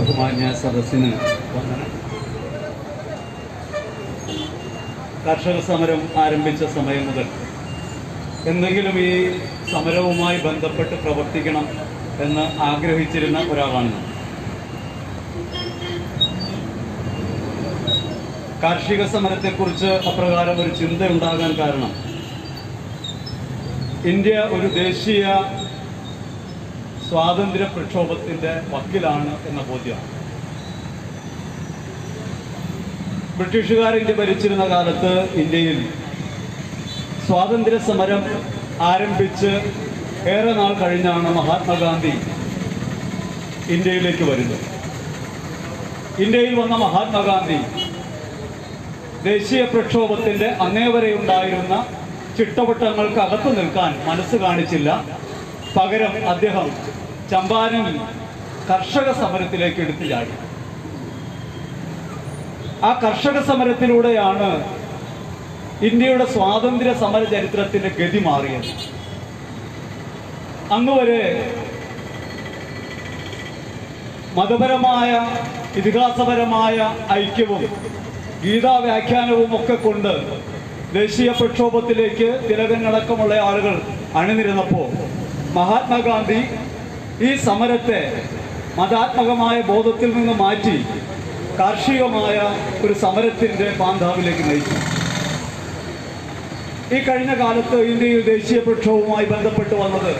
ബഹുമാന്യ സദസ്സിന് വന്ദനം കർഷക സമരം ആരംഭിച്ച സമയം മുതൽ എന്തെങ്കിലും ഈ സമരവുമായി ബന്ധപ്പെട്ട് പ്രവർത്തിക്കണം എന്ന് ആഗ്രഹിച്ചിരുന്ന ഒരാളാണ് കാർഷിക സമരത്തെക്കുറിച്ച് അപ്രകാരം ഒരു ചിന്ത ഉണ്ടാകാൻ കാരണം ഇന്ത്യ ഒരു ദേശീയ സ്വാതന്ത്ര്യ പ്രക്ഷോഭത്തിന്റെ വക്കിലാണ് എന്ന ബോധ്യമാണ് ബ്രിട്ടീഷുകാർ ഇന്ത്യ ഭരിച്ചിരുന്ന കാലത്ത് ഇന്ത്യയിൽ സ്വാതന്ത്ര്യ സമരം ആരംഭിച്ച് ഏറെ നാൾ കഴിഞ്ഞാണ് മഹാത്മാഗാന്ധി ഇന്ത്യയിലേക്ക് വരുന്നത്. ഇന്ത്യയിൽ വന്ന മഹാത്മാഗാന്ധി ദേശീയ പ്രക്ഷോഭത്തിന്റെ അന്നേ വരെ ഉണ്ടായിരുന്ന ചിട്ടവട്ടങ്ങൾക്ക് അകത്തു നിൽക്കാൻ മനസ്സ് കാണിച്ചില്ല. പകരം അദ്ദേഹം ചമ്പാരനിൽ കർഷക സമരത്തിലേക്ക് എടുത്തു ചാടി. ആ കർഷക സമരത്തിലൂടെയാണ് ഇന്ത്യയുടെ സ്വാതന്ത്ര്യ സമര ചരിത്രത്തിന്റെ ഗതി മാറിയത്. അന്നുവരെ മതപരമായ ഇതിഹാസപരമായ ഐക്യവും ഗീതാ വ്യാഖ്യാനവും ഒക്കെ കൊണ്ട് ദേശീയ പ്രക്ഷോഭത്തിലേക്ക് തിലകങ്ങളടക്കമുള്ള ആളുകൾ അണിനിരുന്നപ്പോൾ മഹാത്മാഗാന്ധി ഈ സമരത്തെ മതാത്മകമായ ബോധത്തിൽ നിന്ന് മാറ്റി കാർഷികമായ ഒരു സമരത്തിന്റെ പാന്താവിലേക്ക് നയിച്ചു. ഈ കഴിഞ്ഞ കാലത്ത് ഇന്ത്യയിൽ ദേശീയ പ്രക്ഷോഭവുമായി ബന്ധപ്പെട്ട് വന്നത്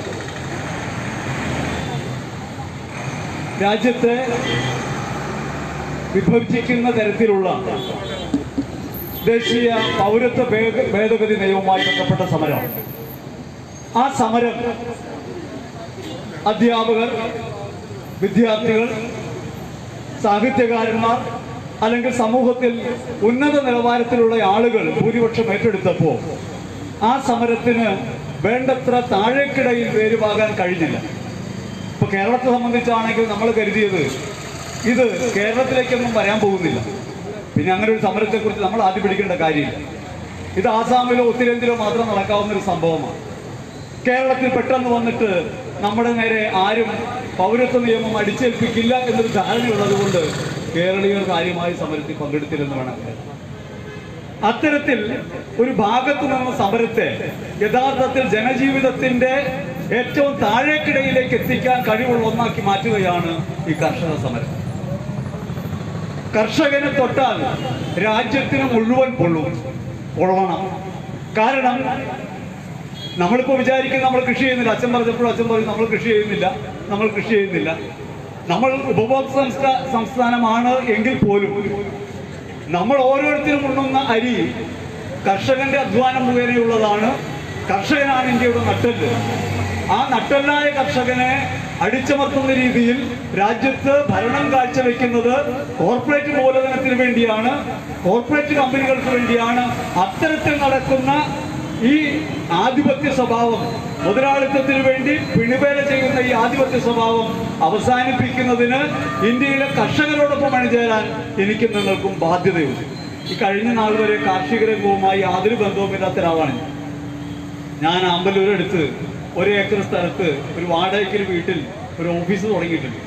രാജ്യത്തെ വിഭജിക്കുന്ന തരത്തിലുള്ള ദേശീയ പൗരത്വ ഭേദ- ഭേദഗതി നിയമവുമായി ബന്ധപ്പെട്ട സമരം. ആ സമരം അധ്യാപകർ വിദ്യാർത്ഥികൾ സാഹിത്യകാരന്മാർ അല്ലെങ്കിൽ സമൂഹത്തിൽ ഉന്നത നിലവാരത്തിലുള്ള ആളുകൾ ഭൂരിപക്ഷം ഏറ്റെടുത്തപ്പോൾ ആ സമരത്തിന് വേണ്ടത്ര താഴേക്കിടയിൽ വേരുവാകാൻ കഴിഞ്ഞില്ല. ഇപ്പൊ കേരളത്തെ സംബന്ധിച്ചാണെങ്കിൽ നമ്മൾ കരുതിയത് ഇത് കേരളത്തിലേക്കൊന്നും വരാൻ പോകുന്നില്ല. പിന്നെ അങ്ങനെ ഒരു സമരത്തെക്കുറിച്ച് നമ്മൾ ആദ്യം പിടിക്കേണ്ട കാര്യമില്ല. ഇത് ആസാമിലോ ഉത്തരേന്ത്യയിലോ മാത്രം നടക്കാവുന്ന ഒരു സംഭവമാണ്. കേരളത്തിൽ പെട്ടെന്ന് വന്നിട്ട് നമ്മുടെ നേരെ ആരും പൗരത്വ നിയമം അടിച്ചേൽപ്പിക്കില്ല എന്നൊരു ധാരണയുള്ളത് കൊണ്ട് കേരളീയർ കാര്യമായി സമരത്തിൽ പങ്കെടുത്തില്ലെന്ന് വേണം. അത്തരത്തിൽ ഒരു ഭാഗത്തു നിന്ന സമരത്തെ യഥാർത്ഥത്തിൽ ജനജീവിതത്തിന്റെ ഏറ്റവും താഴേക്കിടയിലേക്ക് എത്തിക്കാൻ കഴിവുള്ള ഒന്നാക്കി മാറ്റുകയാണ് ഈ കർഷക സമരം കർഷകനെ തൊട്ടാൽ രാജ്യത്തിന് മുഴുവൻ പൊള്ളും കാരണം നമ്മളിപ്പോ വിചാരിക്കും നമ്മൾ കൃഷി ചെയ്യുന്നില്ല. അച്ഛൻ പറഞ്ഞപ്പോഴും അച്ഛൻ പറയും നമ്മൾ കൃഷി ചെയ്യുന്നില്ല നമ്മൾ കൃഷി ചെയ്യുന്നില്ല. നമ്മൾ ഉപഭോക്തൃ സംസ്ഥാ സംസ്ഥാനമാണ് എങ്കിൽ പോലും നമ്മൾ ഓരോരുത്തരും ഉണ്ണുന്ന അരി കർഷകന്റെ അധ്വാനം മുഖേനയുള്ളതാണ്. കർഷകനാണ് ഇന്ത്യയുടെ നട്ടൽ ആ നട്ടല്ലായ കർഷകനെ അടിച്ചമർത്തുന്ന രീതിയിൽ രാജ്യത്ത് ഭരണം കാഴ്ചവെക്കുന്നത് കോർപ്പറേറ്റ് മൂലധനത്തിന് വേണ്ടിയാണ്. കോർപ്പറേറ്റ് കമ്പനികൾക്ക് വേണ്ടിയാണ്. അത്തരത്തിൽ നടക്കുന്ന ഈ ആധിപത്യ സ്വഭാവം മുതലാളിത്തത്തിന് വേണ്ടി പിണിവേല ചെയ്യുന്ന ഈ ആധിപത്യ സ്വഭാവം അവസാനിപ്പിക്കുന്നതിന് ഇന്ത്യയിലെ കർഷകരോടൊപ്പം അണിചേരാൻ എനിക്ക് നിങ്ങൾക്കും ബാധ്യതയുണ്ട്. ഈ കഴിഞ്ഞ നാൾ വരെ കാർഷിക രംഗവുമായി യാതൊരു ബന്ധവുമില്ലാത്ത ഒരാളാണ് ഞാൻ. ഞാൻ ആമ്പല്ലൂരടുത്ത് ഒരു ഏക്കർ സ്ഥലത്ത് ഒരു വാടകയ്ക്കൊരു വീട്ടിൽ ഒരു ഓഫീസ് തുടങ്ങിയിട്ടുണ്ട്.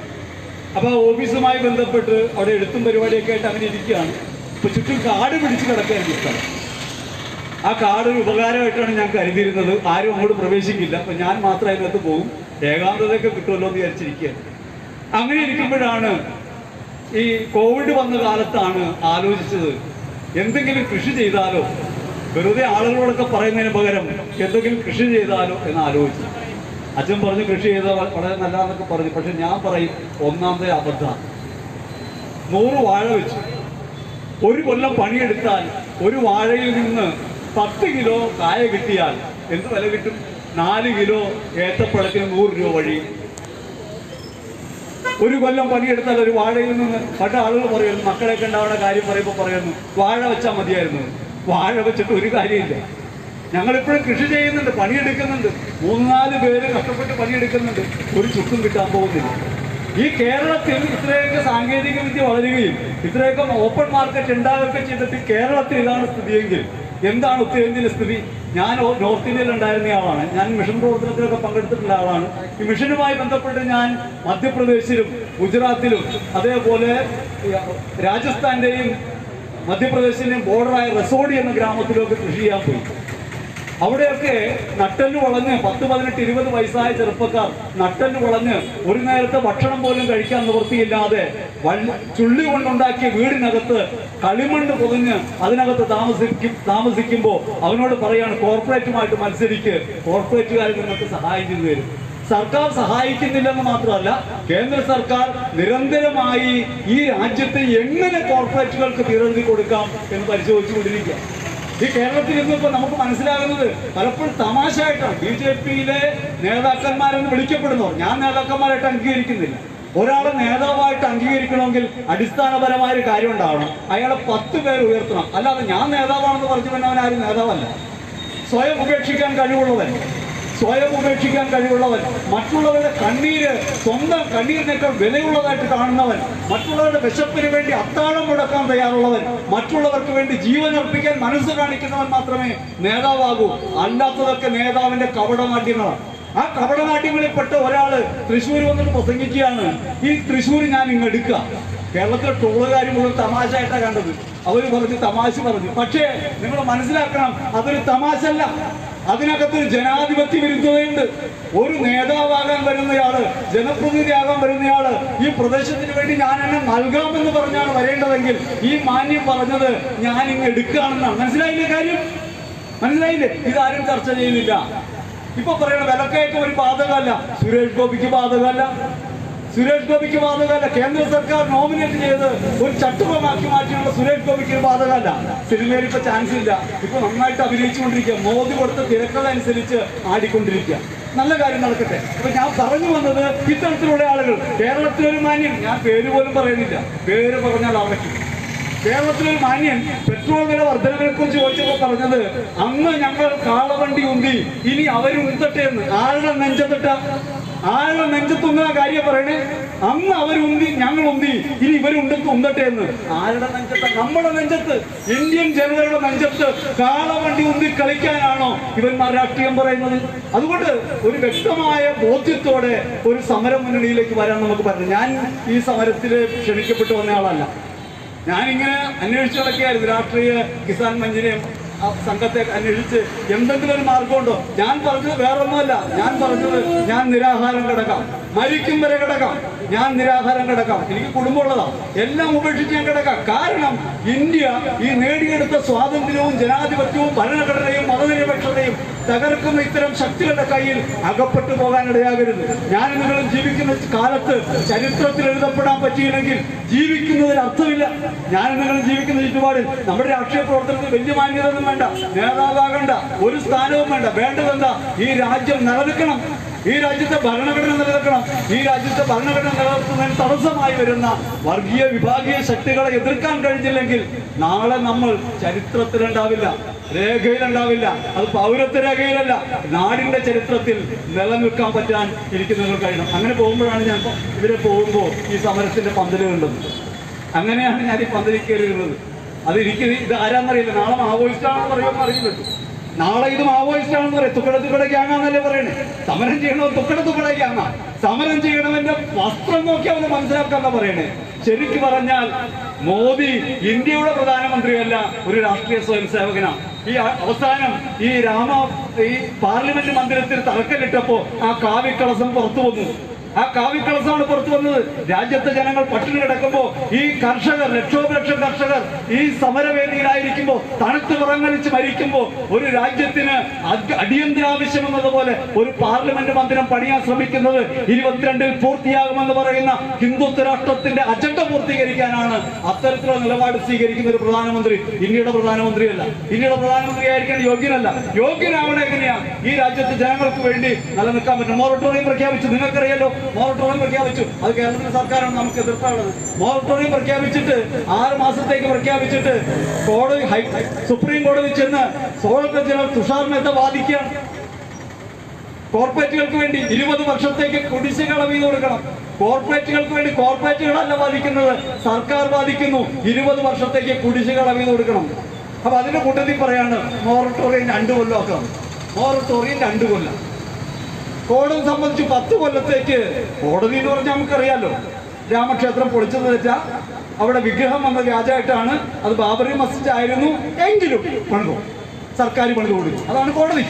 അപ്പോൾ ആ ഓഫീസുമായി ബന്ധപ്പെട്ട് അവിടെ എഴുത്തും പരിപാടിയൊക്കെ ആയിട്ട് അങ്ങനെ ഇരിക്കുകയാണ്. ഇപ്പൊ ചുറ്റും കാട് പിടിച്ച് കിടക്കുകയായിരുന്നു സ്ഥലം ആ കാട് ഒരു ഉപകാരമായിട്ടാണ് ഞാൻ കരുതിയിരുന്നത്. ആരും അങ്ങോട്ട് പ്രവേശിക്കില്ല. അപ്പൊ ഞാൻ മാത്രം അതിനകത്ത് പോകും. ഏകാന്തതയൊക്കെ കിട്ടുമല്ലോ എന്ന് വിചാരിച്ചിരിക്കുകയാണ്. അങ്ങനെ ഇരിക്കുമ്പോഴാണ് ഈ കോവിഡ് വന്ന കാലത്താണ് ആലോചിച്ചത് എന്തെങ്കിലും കൃഷി ചെയ്താലോ വെറുതെ ആളുകളോടൊക്കെ പറയുന്നതിന് പകരം എന്തെങ്കിലും കൃഷി ചെയ്താലോ എന്ന് ആലോചിച്ചു. അച്ഛൻ പറഞ്ഞു കൃഷി ചെയ്താൽ വളരെ നല്ലതെന്നൊക്കെ പറഞ്ഞു. പക്ഷെ ഞാൻ പറയും ഒന്നാമത്തെ അബദ്ധം. നൂറ് വാഴ വെച്ചു ഒരു കൊല്ലം പണിയെടുത്താൽ ഒരു വാഴയിൽ നിന്ന് പത്ത് കിലോ കായ കിട്ടിയാൽ എന്ത് വില കിട്ടും? നാല് കിലോ ഏത്തപ്പഴത്തിന് നൂറ് രൂപ വഴി. ഒരു കൊല്ലം പണിയെടുത്താൽ ഒരു വാഴയിൽ നിന്ന് പണ്ട് ആളുകൾ പറയുന്നു മക്കളെയൊക്കെ ഉണ്ടാവുന്ന കാര്യം പറയുമ്പോൾ പറയുന്നു വാഴ വെച്ചാൽ മതിയായിരുന്നു. വാഴ വെച്ചിട്ട് ഒരു കാര്യമില്ല. ഞങ്ങളിപ്പോഴും കൃഷി ചെയ്യുന്നുണ്ട് പണിയെടുക്കുന്നുണ്ട്. മൂന്ന് നാല് പേര് കഷ്ടപ്പെട്ട് പണിയെടുക്കുന്നുണ്ട്. ഒരു ചുക്കും കിട്ടാൻ പോകുന്നില്ല. ഈ കേരളത്തിൽ ഇത്രയൊക്കെ സാങ്കേതിക വിദ്യ വളരുകയും ഇത്രയൊക്കെ ഓപ്പൺ മാർക്കറ്റ് ഉണ്ടാവുകയൊക്കെ ചെയ്തിട്ട് കേരളത്തിൽ ഇതാണ് സ്ഥിതിയെങ്കിൽ എന്താണ് ഉത്തരേന്ത്യയിലെ സ്ഥിതി? ഞാൻ നോർത്ത് ഇന്ത്യയിൽ ഉണ്ടായിരുന്ന ആളാണ്. ഞാൻ മിഷൻ പ്രവർത്തനത്തിലൊക്കെ പങ്കെടുത്തിട്ടുള്ള ആളാണ്. ഈ മിഷനുമായി ബന്ധപ്പെട്ട് ഞാൻ മധ്യപ്രദേശിലും ഗുജറാത്തിലും അതേപോലെ രാജസ്ഥാന്റെയും മധ്യപ്രദേശിന്റെയും ബോർഡറായ റസോഡി എന്ന ഗ്രാമത്തിലൊക്കെ കൃഷി ചെയ്യാൻ പോയി. അവിടെയൊക്കെ നട്ടൽ വളഞ്ഞ് പത്ത് പതിനെട്ട് ഇരുപത് വയസ്സായ ചെറുപ്പക്കാർ നട്ടൽ വളഞ്ഞ് ഒരു നേരത്തെ ഭക്ഷണം പോലും കഴിക്കാൻ നിവൃത്തിയില്ലാതെ ചുള്ളി കൊണ്ടുണ്ടാക്കിയ വീടിനകത്ത് കളിമണ്ണ് പൊതിഞ്ഞ് അതിനകത്ത് താമസിക്കും താമസിക്കുമ്പോൾ അവനോട് പറയാണ് കോർപ്പറേറ്റുമായിട്ട് മത്സരിക്ക്. കോർപ്പറേറ്റുകാർ നിങ്ങൾക്ക് സഹായം ചെയ്തു തരും. സർക്കാർ സഹായിക്കുന്നില്ലെന്ന് മാത്രമല്ല കേന്ദ്ര സർക്കാർ നിരന്തരമായി ഈ രാജ്യത്തെ എങ്ങനെ കോർപ്പറേറ്റുകൾക്ക് തീരെഴുതി കൊടുക്കാം എന്ന് പരിശോധിച്ചുകൊണ്ടിരിക്കുക ഈ കേരളത്തിൽ ഇന്നിപ്പോ നമുക്ക് മനസ്സിലാകുന്നത് പലപ്പോഴും തമാശയായിട്ടാണ്. ബി ജെ പിയിലെ നേതാക്കന്മാരെന്ന് വിളിക്കപ്പെടുന്നവർ. ഞാൻ നേതാക്കന്മാരായിട്ട് അംഗീകരിക്കുന്നില്ല. ഒരാളെ നേതാവായിട്ട് അംഗീകരിക്കണമെങ്കിൽ അടിസ്ഥാനപരമായ ഒരു കാര്യം ഉണ്ടാവണം. അയാളെ പത്ത് പേര് ഉയർത്തണം. അല്ലാതെ ഞാൻ നേതാവാണെന്ന് പറഞ്ഞു പിന്നെ അവൻ ആരും നേതാവല്ല. സ്വയം ഉപേക്ഷിക്കാൻ കഴിവുള്ളവൻ. സ്വയം ഉപേക്ഷിക്കാൻ കഴിവുള്ളവൻ. മറ്റുള്ളവരുടെ കണ്ണീര് സ്വന്തം കണ്ണീരിനേക്കാൾ വിലയുള്ളതായിട്ട് കാണുന്നവൻ. മറ്റുള്ളവരുടെ വിശപ്പിന് വേണ്ടി അത്താഴം മുടക്കാൻ തയ്യാറുള്ളവൻ. മറ്റുള്ളവർക്ക് വേണ്ടി ജീവൻ അർപ്പിക്കാൻ മനസ്സ് കാണിക്കുന്നവൻ മാത്രമേ നേതാവാകൂ. അല്ലാത്തതൊക്കെ നേതാവിന്റെ കപടനാട്യങ്ങളാണ് ആ കപടനാട്യങ്ങളിൽപ്പെട്ട ഒരാൾ തൃശ്ശൂർ വന്നിട്ട് പ്രസംഗിക്കുകയാണ്. ഈ തൃശ്ശൂർ ഞാൻ ഇങ്ങ് എടുക്കുക. കേരളത്തിലെ ടോളുകാർ മുഴുവൻ തമാശയായിട്ടാണ് കണ്ടത്. അവർ പറഞ്ഞ് തമാശ പറഞ്ഞു. പക്ഷേ നിങ്ങൾ മനസ്സിലാക്കണം അതൊരു തമാശല്ല അതിനകത്തൊരു ജനാധിപത്യ വിരുദ്ധതയുണ്ട്. ഒരു നേതാവാകാൻ വരുന്നയാൾ ജനപ്രതിനിധിയാകാൻ വരുന്നയാൾ ഈ പ്രദേശത്തിന് വേണ്ടി ഞാൻ എന്നെ നൽകാമെന്ന് പറഞ്ഞാണ് വരേണ്ടതെങ്കിൽ ഈ മാന്യം പറഞ്ഞത് ഞാൻ ഇങ്ങ് എടുക്കുകയാണെന്നാണ് മനസ്സിലായില്ലേ കാര്യം? മനസ്സിലായില്ലേ? ഇതാരും ചർച്ച ചെയ്യുന്നില്ല. ഇപ്പൊ പറയണ വിലക്കയറ്റം ഒരു ബാധകമല്ല. സുരേഷ് ഗോപിക്ക് ബാധകമല്ല. സുരേഷ് ഗോപിക്ക് ബാധകമല്ല. കേന്ദ്ര സർക്കാർ നോമിനേറ്റ് ചെയ്ത് ഒരു ചട്ടുപമാക്കി മാറ്റിയുള്ള സുരേഷ് ഗോപിക്ക് ബാധകമല്ല. സിനിമയിൽ ഇപ്പൊ ചാൻസ് ഇല്ല. ഇപ്പൊ നന്നായിട്ട് അഭിനയിച്ചുകൊണ്ടിരിക്കുക. മോദി കൊടുത്ത തിരക്കഥ അനുസരിച്ച് ആടിക്കൊണ്ടിരിക്കുക. നല്ല കാര്യം നടക്കട്ടെ. അപ്പൊ ഞാൻ പറഞ്ഞു വന്നത് ഇത്തരത്തിലുള്ള ആളുകൾ. കേരളത്തിലൊരു മാന്യൻ ഞാൻ പേര് പോലും പറയുന്നില്ല. പേര് പറഞ്ഞാൽ അവർക്ക് കേരളത്തിലൊരു മാന്യൻ പെട്രോൾ വില വർധനവിനെ കുറിച്ച് ചോദിച്ചപ്പോ പറഞ്ഞത് അന്ന് ഞങ്ങൾ കാളവണ്ടി ഉന്തി ഇനി അവരുന്തട്ടെ എന്ന്. ആരുടെ നെഞ്ചത്തിട്ട? ആരുടെ നെഞ്ചത്തുന്ന കാര്യം പറയണേ? അന്ന് അവർ ഉന്തി ഞങ്ങൾ ഉന്തി. ഇനി ഇവരുണ്ട് ഉന്തട്ടെ എന്ന്. ആരുടെ നെഞ്ചത്ത്? നമ്മുടെ നെഞ്ചത്ത്. ഇന്ത്യൻ ജനതയുടെ നെഞ്ചത്ത് കാളവണ്ടി ഉന്തി കളിക്കാനാണോ ഇവന്മാർ രാഷ്ട്രീയം പറയുന്നത്? അതുകൊണ്ട് ഒരു വ്യക്തമായ ബോധ്യത്തോടെ ഒരു സമര മുന്നണിയിലേക്ക് വരാൻ നമുക്ക് പറ്റും ഞാൻ ഈ സമരത്തിൽ ക്ഷണിക്കപ്പെട്ടു വന്ന ആളല്ല. ഞാനിങ്ങനെ അന്വേഷിച്ചു നടക്കുകയായിരുന്നു രാഷ്ട്രീയ കിസാൻ മഞ്ചിനെയും സംഘത്തെ അന്വേഷിച്ച് എന്തെങ്കിലും ഒരു മാർഗമുണ്ടോ ഞാൻ പറഞ്ഞത് വേറൊന്നുമല്ല. ഞാൻ പറഞ്ഞത് ഞാൻ നിരാഹാരം കിടക്കാം. മരിക്കും വരെ കിടക്കാം. ഞാൻ നിരാഹാരം കിടക്കാം. എനിക്ക് കുടുംബമുള്ളതാ. എല്ലാം ഉപേക്ഷിച്ച് ഞാൻ കിടക്കാം. കാരണം ഇന്ത്യ ഈ നേടിയെടുത്ത സ്വാതന്ത്ര്യവും ജനാധിപത്യവും ഭരണഘടനയും മതനിരപേക്ഷതയും തകർക്കുന്ന ഇത്തരം ശക്തികളുടെ കയ്യിൽ അകപ്പെട്ടു പോകാൻ ഇടയാകരുത് ഞാൻ നിങ്ങളും ജീവിക്കുന്ന കാലത്ത് ചരിത്രത്തിൽ എഴുതപ്പെടാൻ പറ്റിയില്ലെങ്കിൽ ജീവിക്കുന്നതിൽ അർത്ഥമില്ല. ഞാൻ നിങ്ങളും ജീവിക്കുന്ന ചുറ്റുപാടിൽ നമ്മുടെ രാഷ്ട്രീയ പ്രവർത്തനത്തിൽ വലിയ മാന്യത ഒന്നും വേണ്ട. നേതാവാകണ്ട ഒരു സ്ഥാനവും വേണ്ട. വേണ്ടതെന്താ? ഈ രാജ്യം നിലനിൽക്കണം. ഈ രാജ്യത്തെ ഭരണഘടന നിലനിൽക്കണം. ഈ രാജ്യത്തെ ഭരണഘടന നിലനിർത്തുന്നതിന് തടസ്സമായി വരുന്ന വർഗീയ വിഭാഗീയ ശക്തികളെ എതിർക്കാൻ കഴിഞ്ഞില്ലെങ്കിൽ നാളെ നമ്മൾ ചരിത്രത്തിലുണ്ടാവില്ല രേഖയിലുണ്ടാവില്ല അത് പൗരത്വ രേഖയിലല്ല നാടിന്റെ ചരിത്രത്തിൽ നിലനിൽക്കാൻ പറ്റാൻ എനിക്ക് നിങ്ങൾ കഴിയണം. അങ്ങനെ പോകുമ്പോഴാണ് ഞാൻ ഇവരെ പോകുമ്പോൾ ഈ സമരത്തിന്റെ പന്തൽ കണ്ടത്. അങ്ങനെയാണ് ഞാൻ ഈ പന്തലിൽ കയറിയിരുന്നത്. അത് എനിക്ക് ഇത് ആരാന്നറിയില്ല. നാളെ മാവോയിസ്റ്റാണെന്ന് പറയുമെന്ന് അറിയില്ലല്ലോ നാളെ ഇത് മാവോയിസ്റ്റ് ആണെന്ന് പറയും. തുക്കട തുക്കട ഗ്യാങ്ങാന്നല്ലേ പറയണേ. സമരം ചെയ്യണോ? തുക്കട തുക്കട ഗ്യാങ്ങ. സമരം ചെയ്യണവന്റെ വസ്ത്രം നോക്കി അവന് മനസ്സിലാക്കാന്ന പറയണേ. ശരിക്കു പറഞ്ഞാൽ മോദി ഇന്ത്യയുടെ പ്രധാനമന്ത്രിയല്ല ഒരു രാഷ്ട്രീയ സ്വയം സേവകനാണ് ഈ അവസാനം ഈ രാമ ഈ പാർലമെന്റ് മന്ദിരത്തിൽ തറക്കല്ലിട്ടപ്പോ ആ കാവ്യക്കളസം പുറത്തു വന്നു. ആ കാവിക്കളസമാണ് പുറത്തു വന്നത്. രാജ്യത്തെ ജനങ്ങൾ പട്ടിണി കിടക്കുമ്പോ ഈ കർഷകർ ലക്ഷോപലക്ഷം കർഷകർ ഈ സമരവേദിയിലായിരിക്കുമ്പോ തണുത്ത് പുറങ്ങലിച്ച് മരിക്കുമ്പോ ഒരു രാജ്യത്തിന് അടിയന്തര അടിയന്തരാവശ്യം എന്നതുപോലെ ഒരു പാർലമെന്റ് മന്ദിരം പണിയാൻ ശ്രമിക്കുന്നത് ഇരുപത്തിരണ്ടിൽ പൂർത്തിയാകുമെന്ന് പറയുന്ന ഹിന്ദുത്വ രാഷ്ട്രത്തിന്റെ അജണ്ട പൂർത്തീകരിക്കാനാണ് അത്തരത്തിലുള്ള നിലപാട് സ്വീകരിക്കുന്ന ഒരു പ്രധാനമന്ത്രി ഇന്ത്യയുടെ പ്രധാനമന്ത്രിയല്ല. ഇന്ത്യയുടെ പ്രധാനമന്ത്രി ആയിരിക്കാൻ യോഗ്യനല്ല. യോഗ്യനാവണ എങ്ങനെയാ? ഈ രാജ്യത്തെ ജനങ്ങൾക്ക് വേണ്ടി നിലനിൽക്കാൻ പറ്റും. മൊറട്ടോറിയം പ്രഖ്യാപിച്ചു. നിങ്ങൾക്കറിയാലോ മൊറട്ടോറിയം പ്രഖ്യാപിച്ചു. അത് കേരളത്തിലെ സർക്കാരാണ് നമുക്ക് എതിർപ്പാണത്. മോറട്ടോറിയം പ്രഖ്യാപിച്ചിട്ട് ആറ് മാസത്തേക്ക് പ്രഖ്യാപിച്ചിട്ട് കോടതി ഹൈ സുപ്രീം കോടതി ചെന്ന് സോളത്തെ ജനറൽ തുഷാർ മേത്ത കോർപ്പറേറ്റുകൾക്ക് വേണ്ടി ഇരുപത് വർഷത്തേക്ക് കുടിശ്ശിക അളവീ കൊടുക്കണം. കോർപ്പറേറ്റുകൾക്ക് വേണ്ടി കോർപ്പറേറ്റുകളല്ല ബാധിക്കുന്നത്. സർക്കാർ ബാധിക്കുന്നു. ഇരുപത് വർഷത്തേക്ക് കുടിശ്ശിക അളവീ കൊടുക്കണം. അപ്പൊ അതിന്റെ കൂട്ടത്തിൽ പറയാണ് മോറട്ടോറിയം രണ്ട് കൊല്ലമൊക്കെ മോറട്ടോറിയം രണ്ടു കൊല്ലം. കോടതി സംബന്ധിച്ച് പത്ത് കൊല്ലത്തേക്ക് കോടതി എന്ന് പറഞ്ഞാൽ നമുക്കറിയാലോ. രാമക്ഷേത്രം പൊളിച്ചത് വെച്ചാൽ അവിടെ വിഗ്രഹം വന്ന വ്യാജമായിട്ടാണ് അത് ബാബറി മസ്ജിദ് ആയിരുന്നു എങ്കിലും പണിതു. സർക്കാർ പണിത് കൊടുക്കും അതാണ് കോടതി.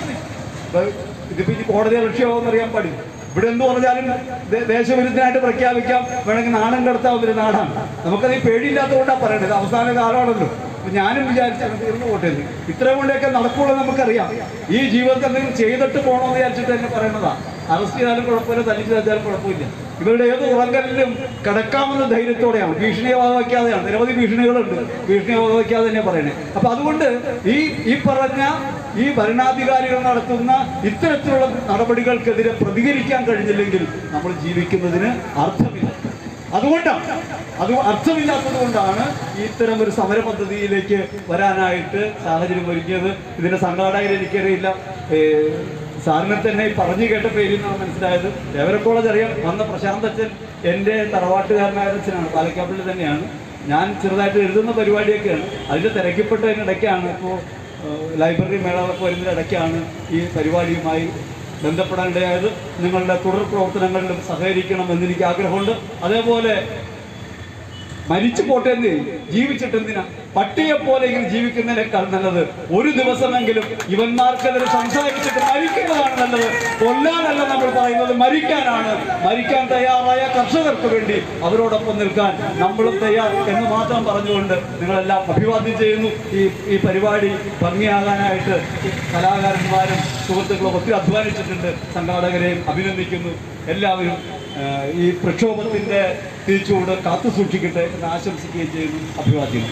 ഇതിപ്പോ ഇനി കോടതി ലക്ഷ്യമാവെന്ന് അറിയാൻ പാടില്ല ഇവിടെ എന്ത് പറഞ്ഞാലും ദേശവിരുദ്ധനായിട്ട് പ്രഖ്യാപിക്കാം. വേണമെങ്കിൽ നാണം കടത്താവുന്ന ഒരു നാടാണ്. നമുക്കത് പേടിയില്ലാത്തതുകൊണ്ടാണ് പറയേണ്ടത്. അവസാന കാലമാണല്ലോ. ഞാനും അങ്ങനെ തീർന്നു പോട്ടേന്ന് ഇത്രയും കൊണ്ടൊക്കെ നടക്കുള്ളൂ നമുക്കറിയാം. ഈ ജീവിതത്തിൽ എന്തെങ്കിലും ചെയ്തിട്ട് പോകണമെന്ന് വിചാരിച്ചിട്ട് തന്നെ പറയുന്നതാ. അറസ്റ്റ് ചെയ്താലും കുഴപ്പമില്ല തല്ലിച്ച് വെച്ചാലും കുഴപ്പമില്ല. ഇവരുടെ ഏത് ഉറങ്കലിലും കിടക്കാമെന്ന ധൈര്യത്തോടെയാണ്. ഭീഷണിയെ വകവയ്ക്കാതെയാണ്. നിരവധി ഭീഷണികളുണ്ട്. ഭീഷണിയെ വകവയ്ക്കാതെ തന്നെ പറയണേ. അപ്പൊ അതുകൊണ്ട് ഈ ഈ പറഞ്ഞ ഈ ഭരണാധികാരികൾ നടത്തുന്ന ഇത്തരത്തിലുള്ള നടപടികൾക്കെതിരെ പ്രതികരിക്കാൻ കഴിഞ്ഞില്ലെങ്കിൽ നമ്മൾ ജീവിക്കുന്നതിന് അർത്ഥമില്ല. അതുകൊണ്ടാണ് അത് അർത്ഥമില്ലാത്തത് കൊണ്ടാണ് ഇത്തരം ഒരു സമര പദ്ധതിയിലേക്ക് വരാനായിട്ട് സാഹചര്യം ഒരുക്കിയത്. ഇതിന്റെ സംഘാടകർ എനിക്കറിയില്ല. സാറിനെ തന്നെ പറഞ്ഞു കേട്ട പേരിൽ നിന്നാണ് മനസ്സിലായത്. ദേവര കോളേജ് അറിയാം. വന്ന പ്രശാന്ത് അച്ഛൻ എന്റെ തറവാട്ടുകാരനായ അച്ഛനാണ്. പാലക്കാപ്പിള്ളി തന്നെയാണ്. ഞാൻ ചെറുതായിട്ട് എഴുതുന്ന പരിപാടിയൊക്കെയാണ്. അതിന്റെ തിരക്കിപ്പെട്ടതിനിടയ്ക്കാണ് ഇപ്പോൾ ലൈബ്രറി മേളകളൊക്കെ വരുന്നതിനിടയ്ക്കാണ് ഈ പരിപാടിയുമായി ബന്ധപ്പെടാനിടയായത് നിങ്ങളുടെ തുടർ പ്രവർത്തനങ്ങളിലും സഹകരിക്കണം എന്നെനിക്ക് ആഗ്രഹമുണ്ട്. അതേപോലെ മരിച്ചു പോട്ടെ ജീവിച്ചിട്ടെന്തിനാ? പട്ടിയെ പോലെ ഇങ്ങനെ ജീവിക്കുന്നതിനേക്കാൾ നല്ലത് ഒരു ദിവസമെങ്കിലും ഇവന്മാർക്കെതിരെ സംസാരിച്ചിട്ട് മരിക്കുന്നതാണ് നല്ലത്. കൊല്ലാനല്ല നമ്മൾ പറയുന്നത് മരിക്കാനാണ്. മരിക്കാൻ തയ്യാറായ കർഷകർക്ക് വേണ്ടി അവരോടൊപ്പം നിൽക്കാൻ നമ്മളും തയ്യാർ എന്ന് മാത്രം പറഞ്ഞുകൊണ്ട് നിങ്ങളെല്ലാം അഭിവാദ്യം ചെയ്യുന്നു. ഈ ഈ പരിപാടി ഭംഗിയാകാനായിട്ട് കലാകാരന്മാരും സുഹൃത്തുക്കളും ഒത്തിരി അധ്വാനിച്ചിട്ടുണ്ട്. സംഘാടകരെയും അഭിനന്ദിക്കുന്നു. എല്ലാവരും ഈ പ്രക്ഷോഭത്തിന്റെ തിരിച്ചുകൊണ്ട് കാത്തു സൂക്ഷിക്കട്ടെ എന്ന് ആശംസിക്കുകയും ചെയ്യുന്നു. അഭിവാദ്യം.